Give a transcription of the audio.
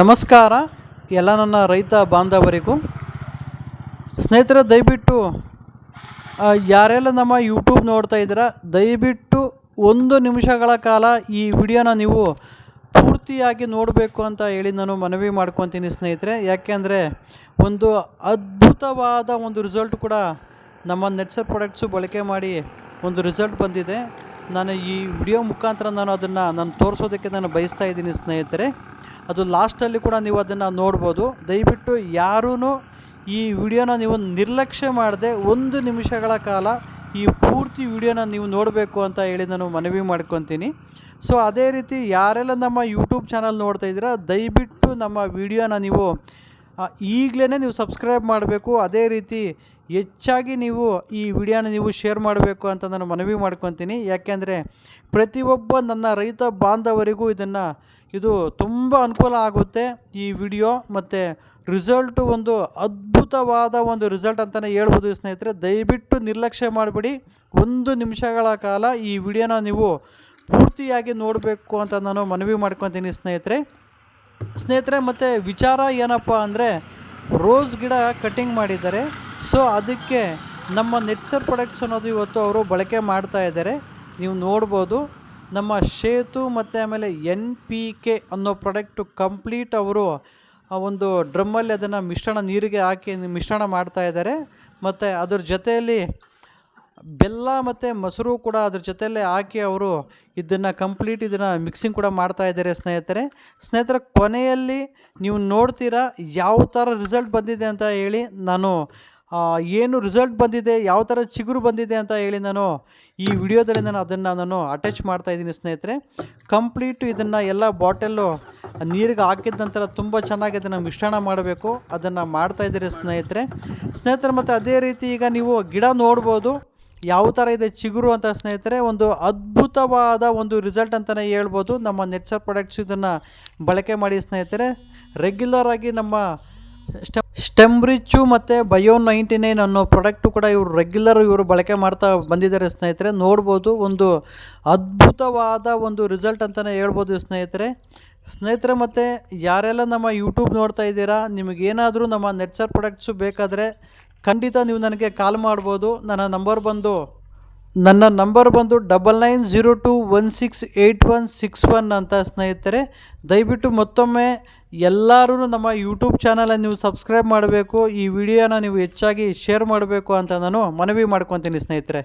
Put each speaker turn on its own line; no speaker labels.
ನಮಸ್ಕಾರ. ಎಲ್ಲ ನನ್ನ ರೈತ ಬಾಂಧವರಿಗೂ. ಸ್ನೇಹಿತರೆ, ದಯವಿಟ್ಟು ಯಾರೆಲ್ಲ ನಮ್ಮ ಯೂಟ್ಯೂಬ್ ನೋಡ್ತಾ ಇದ್ದೀರಾ, ದಯವಿಟ್ಟು ಒಂದು ನಿಮಿಷಗಳ ಕಾಲ ಈ ವಿಡಿಯೋನ ನೀವು ಪೂರ್ತಿಯಾಗಿ ನೋಡಬೇಕು ಅಂತ ಹೇಳಿ ನಾನು ಮನವಿ ಮಾಡ್ಕೊತೀನಿ ಸ್ನೇಹಿತರೆ. ಯಾಕೆಂದರೆ, ಒಂದು ಅದ್ಭುತವಾದ ಒಂದು ರಿಸಲ್ಟ್ ಕೂಡ ನಮ್ಮ ನೆಟ್ಸರ್ ಪ್ರಾಡಕ್ಟ್ಸು ಬಳಕೆ ಮಾಡಿ ಒಂದು ರಿಸಲ್ಟ್ ಬಂದಿದೆ. ನಾನು ಈ ವಿಡಿಯೋ ಮುಖಾಂತರ ನಾನು ಅದನ್ನು ನಾನು ತೋರಿಸೋದಕ್ಕೆ ನಾನು ಬಯಸ್ತಾ ಇದ್ದೀನಿ ಸ್ನೇಹಿತರೆ. ಅದು ಲಾಸ್ಟಲ್ಲಿ ಕೂಡ ನೀವು ಅದನ್ನು ನೋಡ್ಬೋದು. ದಯವಿಟ್ಟು ಯಾರೂ ಈ ವಿಡಿಯೋನ ನೀವು ನಿರ್ಲಕ್ಷ್ಯ ಮಾಡದೆ ಒಂದು ನಿಮಿಷಗಳ ಕಾಲ ಈ ಪೂರ್ತಿ ವಿಡಿಯೋನ ನೀವು ನೋಡಬೇಕು ಅಂತ ಹೇಳಿ ನಾನು ಮನವಿ ಮಾಡ್ಕೊತೀನಿ. ಸೊ, ಅದೇ ರೀತಿ ಯಾರೆಲ್ಲ ನಮ್ಮ ಯೂಟ್ಯೂಬ್ ಚಾನಲ್ ನೋಡ್ತಾ ಇದ್ದೀರಾ, ದಯವಿಟ್ಟು ನಮ್ಮ ವಿಡಿಯೋನ ನೀವು ಈಗಲೇ ನೀವು ಸಬ್ಸ್ಕ್ರೈಬ್ ಮಾಡಬೇಕು. ಅದೇ ರೀತಿ ಹೆಚ್ಚಾಗಿ ನೀವು ಈ ವಿಡಿಯೋನ ನೀವು ಶೇರ್ ಮಾಡಬೇಕು ಅಂತ ನಾನು ಮನವಿ ಮಾಡ್ಕೊತೀನಿ. ಯಾಕೆಂದರೆ ಪ್ರತಿಯೊಬ್ಬ ನನ್ನ ರೈತ ಬಾಂಧವರಿಗೂ ಇದನ್ನು, ಇದು ತುಂಬ ಅನುಕೂಲ ಆಗುತ್ತೆ ಈ ವಿಡಿಯೋ. ಮತ್ತು ರಿಸಲ್ಟು ಒಂದು ಅದ್ಭುತವಾದ ಒಂದು ರಿಸಲ್ಟ್ ಅಂತಲೇ ಹೇಳ್ಬೋದು ಸ್ನೇಹಿತರೆ. ದಯವಿಟ್ಟು ನಿರ್ಲಕ್ಷ್ಯ ಮಾಡಬೇಡಿ. ಒಂದು ನಿಮಿಷಗಳ ಕಾಲ ಈ ವಿಡಿಯೋನ ನೀವು ಪೂರ್ತಿಯಾಗಿ ನೋಡಬೇಕು ಅಂತ ನಾನು ಮನವಿ ಮಾಡ್ಕೊತೀನಿ ಸ್ನೇಹಿತರೆ. ಸ್ನೇಹಿತರೆ, ಮತ್ತು ವಿಚಾರ ಏನಪ್ಪ ಅಂದರೆ, ರೋಸ್ ಗಿಡ ಕಟಿಂಗ್ ಮಾಡಿದ್ದಾರೆ. ಸೊ, ಅದಕ್ಕೆ ನಮ್ಮ ನೆಟ್ಸರ್ ಪ್ರಾಡಕ್ಟ್ಸ್ ಅನ್ನೋದು ಇವತ್ತು ಅವರು ಬಳಕೆ ಮಾಡ್ತಾ ಇದ್ದಾರೆ. ನೀವು ನೋಡ್ಬೋದು, ನಮ್ಮ ಶೇತು ಮತ್ತು ಆಮೇಲೆ ಎನ್ ಪಿ ಕೆ ಅನ್ನೋ ಪ್ರಾಡಕ್ಟು ಕಂಪ್ಲೀಟ್ ಅವರು ಒಂದು ಡ್ರಮ್ಮಲ್ಲಿ ಅದನ್ನು ಮಿಶ್ರಣ, ನೀರಿಗೆ ಹಾಕಿ ಮಿಶ್ರಣ ಮಾಡ್ತಾ ಇದ್ದಾರೆ. ಮತ್ತು ಅದ್ರ ಜೊತೆಯಲ್ಲಿ ಬೆಲ್ಲ ಮತ್ತು ಮೊಸರು ಕೂಡ ಅದ್ರ ಜೊತೆಯಲ್ಲೇ ಹಾಕಿ ಅವರು ಇದನ್ನು ಕಂಪ್ಲೀಟ್ ಇದನ್ನು ಮಿಕ್ಸಿಂಗ್ ಕೂಡ ಮಾಡ್ತಾ ಇದ್ದಾರೆ ಸ್ನೇಹಿತರೆ. ಸ್ನೇಹಿತರ, ಕೊನೆಯಲ್ಲಿ ನೀವು ನೋಡ್ತೀರಾ ಯಾವ ಥರ ರಿಸಲ್ಟ್ ಬಂದಿದೆ ಅಂತ ಹೇಳಿ ನಾನು ಏನು ರಿಸಲ್ಟ್ ಬಂದಿದೆ, ಯಾವ ಥರ ಚಿಗುರು ಬಂದಿದೆ ಅಂತ ಹೇಳಿ ನಾನು ಈ ವಿಡಿಯೋದಲ್ಲಿ ನಾನು ಅದನ್ನು ನಾನು ಅಟ್ಯಾಚ್ ಮಾಡ್ತಾ ಇದ್ದೀನಿ ಸ್ನೇಹಿತರೆ. ಕಂಪ್ಲೀಟು ಇದನ್ನು ಎಲ್ಲ ಬಾಟಲ್ಲು ನೀರಿಗೆ ಹಾಕಿದ ನಂತರ ತುಂಬ ಚೆನ್ನಾಗಿ ಅದನ್ನು ಮಿಶ್ರಣ ಮಾಡಬೇಕು, ಅದನ್ನು ಮಾಡ್ತಾ ಇದ್ದೀರಿ ಸ್ನೇಹಿತರೆ. ಸ್ನೇಹಿತರೆ, ಮತ್ತು ಅದೇ ರೀತಿ ಈಗ ನೀವು ಗಿಡ ನೋಡ್ಬೋದು. ಯಾವ ಥರ ಇದೆ ಚಿಗುರು ಅಂತ ಸ್ನೇಹಿತರೆ, ಒಂದು ಅದ್ಭುತವಾದ ಒಂದು ರಿಸಲ್ಟ್ ಅಂತಲೇ ಹೇಳ್ಬೋದು. ನಮ್ಮ ನೆಚ್ಚರ್ ಪ್ರಾಡಕ್ಟ್ಸ್ ಇದನ್ನು ಬಳಕೆ ಮಾಡಿ ಸ್ನೇಹಿತರೆ ರೆಗ್ಯುಲರ್ ಆಗಿ ನಮ್ಮ ಸ್ಟೆಮ್ ಸ್ಟೆಮ್ ರಿಚ್ಚು ಮತ್ತು ಬಯೋ ನೈಂಟಿ ನೈನ್ ಅನ್ನೋ ಪ್ರಾಡಕ್ಟು ಕೂಡ ಇವರು ರೆಗ್ಯುಲರ್ ಇವರು ಬಳಕೆ ಮಾಡ್ತಾ ಬಂದಿದ್ದಾರೆ ಸ್ನೇಹಿತರೆ. ನೋಡ್ಬೋದು, ಒಂದು ಅದ್ಭುತವಾದ ಒಂದು ರಿಸಲ್ಟ್ ಅಂತಲೇ ಹೇಳ್ಬೋದು ಸ್ನೇಹಿತರೆ. ಸ್ನೇಹಿತರೆ, ಮತ್ತು ಯಾರೆಲ್ಲ ನಮ್ಮ ಯೂಟ್ಯೂಬ್ ನೋಡ್ತಾ ಇದ್ದೀರಾ, ನಿಮಗೇನಾದರೂ ನಮ್ಮ ನೆಟ್ಸರ್ ಪ್ರಾಡಕ್ಟ್ಸು ಬೇಕಾದರೆ ಖಂಡಿತ ನೀವು ನನಗೆ ಕಾಲ್ ಮಾಡ್ಬೋದು. ನನ್ನ ನಂಬರ್ ಬಂದು, ನನ್ನ ನಂಬರ್ ಬಂದು double nine zero two one six eight one six one ಅಂತ ಸ್ನೇಹಿತರೆ, ದಯವಿಟ್ಟು ಮತ್ತೊಮ್ಮೆ ಎಲ್ಲರೂ ನಮ್ಮ ಯೂಟ್ಯೂಬ್ ಚಾನಲನ್ನು ನೀವು ಸಬ್ಸ್ಕ್ರೈಬ್ ಮಾಡಬೇಕು. ಈ ವಿಡಿಯೋನ ನೀವು ಹೆಚ್ಚಾಗಿ ಶೇರ್ ಮಾಡಬೇಕು ಅಂತ ನಾನು ಮನವಿ ಮಾಡ್ಕೊತೀನಿ ಸ್ನೇಹಿತರೆ.